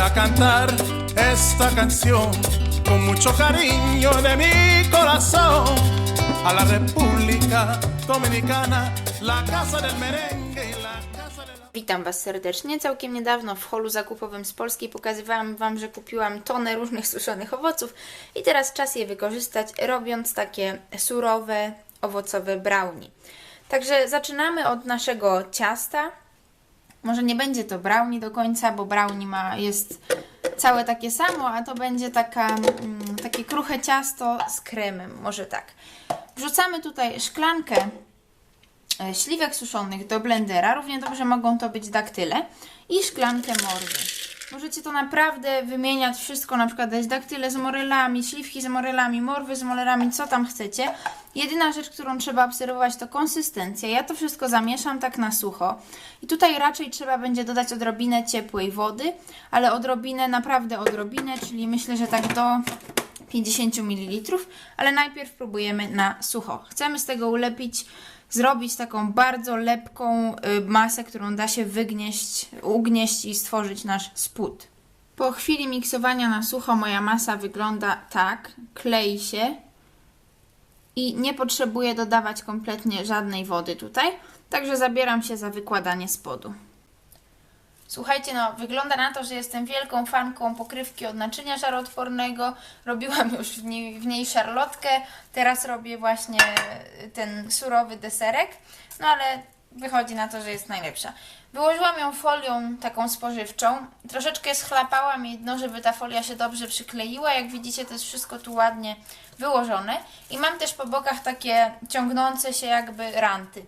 a cantar esta canción con mucho cariño de mi corazón a la República Dominicana, la casa del merengue la casa. Witam Was serdecznie. Całkiem niedawno w holu zakupowym z Polski pokazywałam Wam, że kupiłam tonę różnych suszonych owoców i teraz czas je wykorzystać, robiąc takie surowe, owocowe brownie. Także zaczynamy od naszego ciasta. Może nie będzie to brownie do końca, bo brownie ma, jest całe takie samo, a to będzie taka, mm, takie kruche ciasto z kremem, może tak. Wrzucamy tutaj szklankę e, śliwek suszonych do blendera. Równie dobrze mogą to być daktyle i szklankę morwy. Możecie to naprawdę wymieniać wszystko, na przykład dać daktyle z morelami, śliwki z morelami, morwy z morelami, co tam chcecie. Jedyna rzecz, którą trzeba obserwować to konsystencja. Ja to wszystko zamieszam tak na sucho. I tutaj raczej trzeba będzie dodać odrobinę ciepłej wody, ale odrobinę, naprawdę odrobinę, czyli myślę, że tak do 50 ml, ale najpierw próbujemy na sucho. Chcemy z tego ulepić, zrobić taką bardzo lepką y, masę, którą da się wygnieść, ugnieść i stworzyć nasz spód. Po chwili miksowania na sucho moja masa wygląda tak, klei się i nie potrzebuję dodawać kompletnie żadnej wody tutaj, także zabieram się za wykładanie spodu. Słuchajcie, no wygląda na to, że jestem wielką fanką pokrywki od naczynia żarotwornego. Robiłam już w niej, w niej szarlotkę, teraz robię właśnie ten surowy deserek, no ale wychodzi na to, że jest najlepsza. Wyłożyłam ją folią taką spożywczą, troszeczkę schlapałam jej dno, żeby ta folia się dobrze przykleiła. Jak widzicie, to jest wszystko tu ładnie wyłożone. I mam też po bokach takie ciągnące się jakby ranty.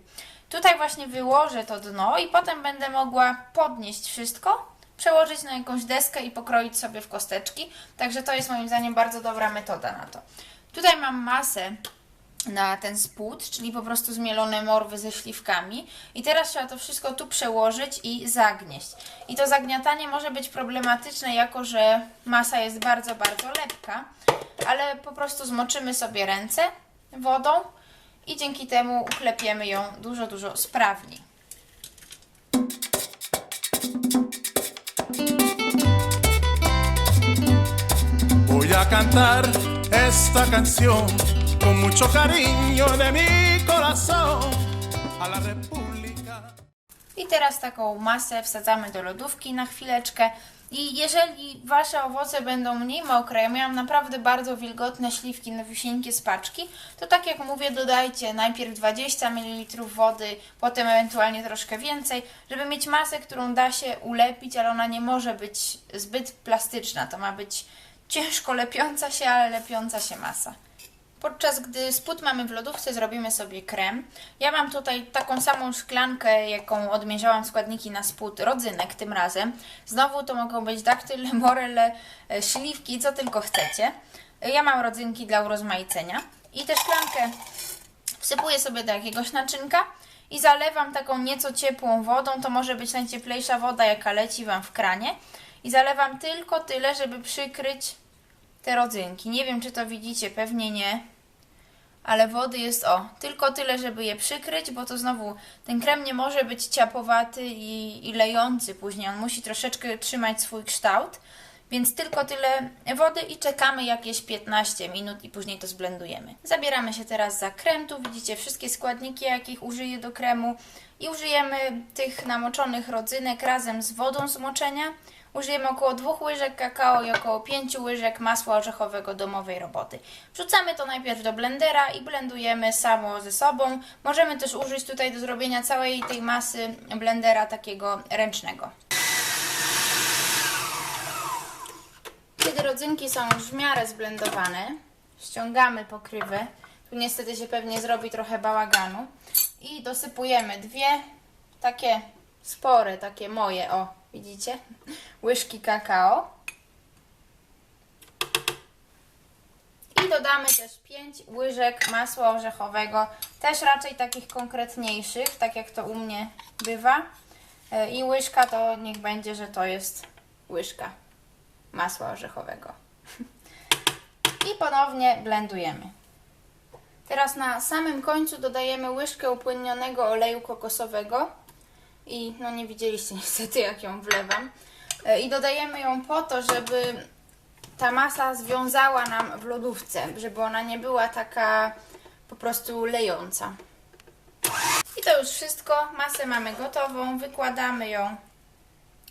Tutaj właśnie wyłożę to dno i potem będę mogła podnieść wszystko, przełożyć na jakąś deskę i pokroić sobie w kosteczki. Także to jest moim zdaniem bardzo dobra metoda na to. Tutaj mam masę na ten spód, czyli po prostu zmielone morwy ze śliwkami. I teraz trzeba to wszystko tu przełożyć i zagnieść. I to zagniatanie może być problematyczne, jako że masa jest bardzo, bardzo lepka, ale po prostu zmoczymy sobie ręce wodą i dzięki temu uklepiemy ją dużo, dużo sprawniej. Voy a cantar esta canción con mucho cariño de mi corazón a la República. I teraz taką masę wsadzamy do lodówki na chwileczkę. I jeżeli Wasze owoce będą mniej mokre, ja miałam naprawdę bardzo wilgotne śliwki nowusieńkie z paczki, to tak jak mówię, dodajcie najpierw 20 ml wody, potem ewentualnie troszkę więcej, żeby mieć masę, którą da się ulepić, ale ona nie może być zbyt plastyczna. To ma być ciężko lepiąca się, ale lepiąca się masa. Podczas gdy spód mamy w lodówce, zrobimy sobie krem. Ja mam tutaj taką samą szklankę, jaką odmierzałam składniki na spód, rodzynek tym razem. Znowu to mogą być daktyle, morele, e, śliwki, co tylko chcecie. Ja mam rodzynki dla urozmaicenia. I tę szklankę wsypuję sobie do jakiegoś naczynka i zalewam taką nieco ciepłą wodą. To może być najcieplejsza woda, jaka leci Wam w kranie. I zalewam tylko tyle, żeby przykryć te rodzynki. Nie wiem, czy to widzicie, pewnie nie. Ale wody jest o, tylko tyle, żeby je przykryć, bo to znowu ten krem nie może być ciapowaty i, i lejący później. On musi troszeczkę trzymać swój kształt. Więc tylko tyle wody i czekamy jakieś 15 minut i później to zblendujemy. Zabieramy się teraz za krem. Tu widzicie wszystkie składniki, jakich użyję do kremu. I użyjemy tych namoczonych rodzynek razem z wodą z moczenia. Użyjemy około 2 łyżek kakao i około 5 łyżek masła orzechowego domowej roboty. Wrzucamy to najpierw do blendera i blendujemy samo ze sobą. Możemy też użyć tutaj do zrobienia całej tej masy blendera takiego ręcznego. Kiedy rodzynki są już w miarę zblendowane, ściągamy pokrywę. Tu niestety się pewnie zrobi trochę bałaganu. I dosypujemy dwie takie spore, takie moje, o, widzicie? Łyżki kakao. I dodamy też 5 łyżek masła orzechowego, też raczej takich konkretniejszych, tak jak to u mnie bywa. E, I łyżka to niech będzie, że to jest łyżka masła orzechowego. I ponownie blendujemy. Teraz na samym końcu dodajemy łyżkę upłynnionego oleju kokosowego. I no nie widzieliście niestety jak ją wlewam. E, I dodajemy ją po to, żeby ta masa związała nam w lodówce, żeby ona nie była taka po prostu lejąca. I to już wszystko. Masę mamy gotową. Wykładamy ją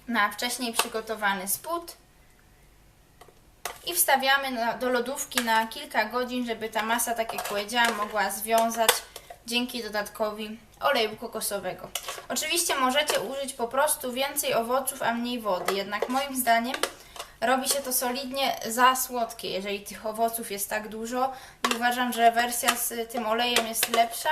na wcześniej przygotowany spód i wstawiamy do lodówki na kilka godzin, żeby ta masa, tak jak powiedziałam, mogła związać dzięki dodatkowi oleju kokosowego. Oczywiście możecie użyć po prostu więcej owoców, a mniej wody, jednak moim zdaniem robi się to solidnie za słodkie, jeżeli tych owoców jest tak dużo. I uważam, że wersja z tym olejem jest lepsza,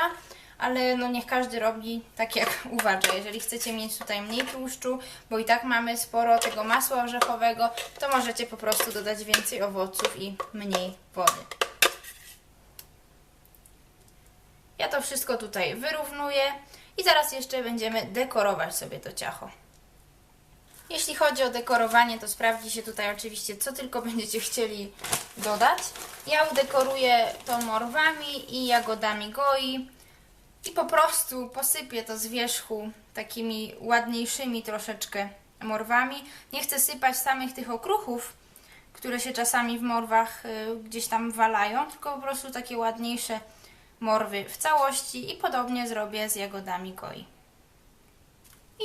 ale no niech każdy robi tak jak uważa. Jeżeli chcecie mieć tutaj mniej tłuszczu, bo i tak mamy sporo tego masła orzechowego, to możecie po prostu dodać więcej owoców i mniej wody. Ja to wszystko tutaj wyrównuję i zaraz jeszcze będziemy dekorować sobie to ciacho. Jeśli chodzi o dekorowanie, to sprawdzi się tutaj oczywiście, co tylko będziecie chcieli dodać. Ja udekoruję to morwami i jagodami goi i po prostu posypię to z wierzchu takimi ładniejszymi troszeczkę morwami. Nie chcę sypać samych tych okruchów, które się czasami w morwach y, gdzieś tam walają, tylko po prostu takie ładniejsze morwy w całości i podobnie zrobię z jagodami goi.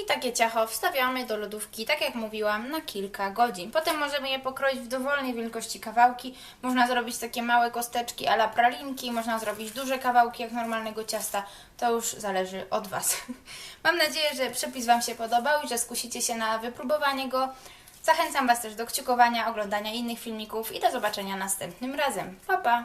I takie ciacho wstawiamy do lodówki, tak jak mówiłam, na kilka godzin. Potem możemy je pokroić w dowolnej wielkości kawałki. Można zrobić takie małe kosteczki ala pralinki, można zrobić duże kawałki jak normalnego ciasta. To już zależy od Was. Mam nadzieję, że przepis Wam się podobał i że skusicie się na wypróbowanie go. Zachęcam Was też do kciukowania, oglądania innych filmików i do zobaczenia następnym razem. Pa, pa!